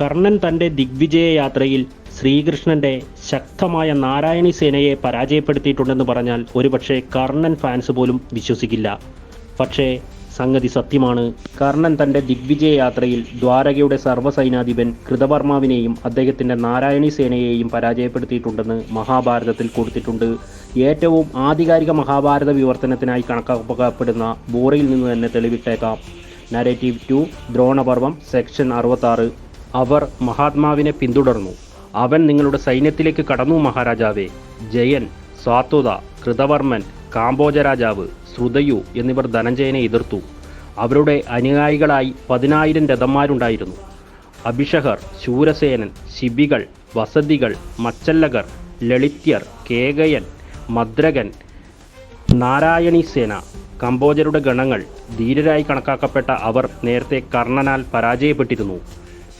കർണൻ തന്റെ ദിഗ്വിജയ യാത്രയിൽ ശ്രീകൃഷ്ണന്റെ ശക്തമായ നാരായണി സേനയെ പരാജയപ്പെടുത്തിയിട്ടുണ്ടെന്ന് പറഞ്ഞാൽ ഒരുപക്ഷെ കർണൻ ഫാൻസ് പോലും വിശ്വസിക്കില്ല. പക്ഷേ സംഗതി സത്യമാണ്. കർണൻ തന്റെ ദിഗ്വിജയ യാത്രയിൽ ദ്വാരകയുടെ സർവസൈനാധിപൻ കൃതവർമാവിനെയും അദ്ദേഹത്തിന്റെ നാരായണി സേനയെയും പരാജയപ്പെടുത്തിയിട്ടുണ്ടെന്ന് മഹാഭാരതത്തിൽ കൊടുത്തിട്ടുണ്ട്. ഏറ്റവും ആധികാരിക മഹാഭാരത വിവർത്തനത്തിനായി കണക്കാക്കപ്പെടുന്ന ബോറയിൽ നിന്ന് തന്നെ തെളിവിട്ടേക്കാം. നരേറ്റീവ് ടു ദ്രോണപർവം സെക്ഷൻ അറുപത്താറ്. അവർ മഹാത്മാവിനെ പിന്തുടർന്നു. അവൻ നിങ്ങളുടെ സൈന്യത്തിലേക്ക് കടന്നു മഹാരാജാവേ. ജയൻ സ്വാത്തുത കൃതവർമ്മൻ കാംബോജരാജാവ് രാജാവ് ശ്രുതയു എന്നിവർ ധനഞ്ജയനെ എതിർത്തു. അവരുടെ അനുയായികളായി പതിനായിരം രഥന്മാരുണ്ടായിരുന്നു. അഭിഷഹർ ശൂരസേനൻ ശിബികൾ വസതികൾ മച്ചല്ലകർ ലളിത്യർ കേകയൻ മദ്രകൻ നാരായണി സേന കമ്പോജരുടെ ഗണങ്ങൾ ധീരരായി കണക്കാക്കപ്പെട്ട അവർ നേരത്തെ കർണനാൽ പരാജയപ്പെട്ടിരുന്നു.